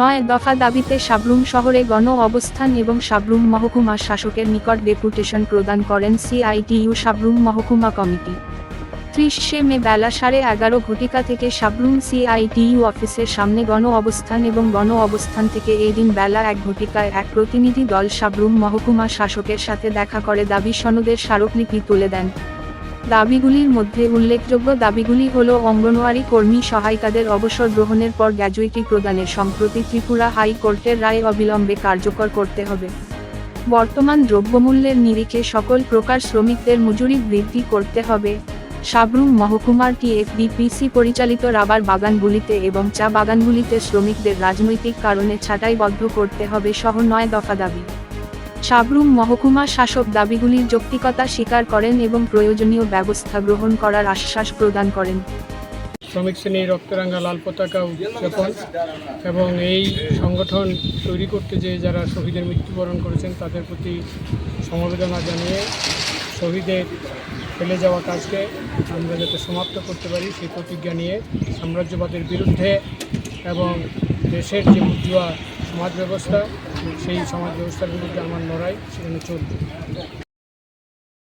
নয় দফা দাবিতে সাবরুম শহরে গণ অবস্থান এবং সাবরুম মহকুমা শাসকের নিকট ডেপুটেশন প্রদান করেন সিআইটিইউ সাবরুম মহকুমা কমিটি। ত্রিশে মে বেলা সাড়ে এগারো ঘটিকা থেকে সাবরুম সিআইটিইউ অফিসের সামনে গণ অবস্থান এবং গণ অবস্থান থেকে এই দিন বেলা এক ঘটিকায় এক প্রতিনিধি দল সাবরুম মহকুমা শাসকের সাথে দেখা করে দাবি সনদের স্মারকলিপি তুলে দেন। দাবিগুলির মধ্যে উল্লেখযোগ্য দাবিগুলি হল অঙ্গনওয়াড়ি কর্মী সহায়িকাদের অবসর গ্রহণের পর গ্র্যাজুইটি প্রদানের সম্প্রতি ত্রিপুরা হাইকোর্টের রায় অবিলম্বে কার্যকর করতে হবে। বর্তমান দ্রব্যমূল্যের নিরিখে সকল প্রকার শ্রমিকদের মজুরি বৃদ্ধি করতে হবে। সাবরুম মহকুমার টিএফডিপিসি পরিচালিত রাবার বাগানগুলিতে এবং চা বাগানগুলিতে শ্রমিকদের রাজনৈতিক কারণে ছাঁটাইবদ্ধ করতে হবে সহ নয় দফা দাবি। সাবরুম মহকুমা শাসক দাবিগুলির যৌক্তিকতা স্বীকার করেন এবং প্রয়োজনীয় ব্যবস্থা গ্রহণ করার আশ্বাস প্রদান করেন। শ্রমিক শ্রেণি রক্তরাঙ্গা লাল পতাকা উদযাপন এবং এই সংগঠন তৈরি করতে যে যারা শহীদের মৃত্যুবরণ করেছেন তাদের প্রতি সমবেদনা জানিয়ে শহীদের ফেলে যাওয়া কাজকে আমরা যাতে সমাপ্ত করতে পারি, সেই প্রতিজ্ঞা নিয়ে সাম্রাজ্যবাদের বিরুদ্ধে এবং দেশের যে বুজুয়া সমাজ ব্যবস্থা সেই সমাজ ব্যবস্থার বিরুদ্ধে আমার লড়াই সেখানে চলবে।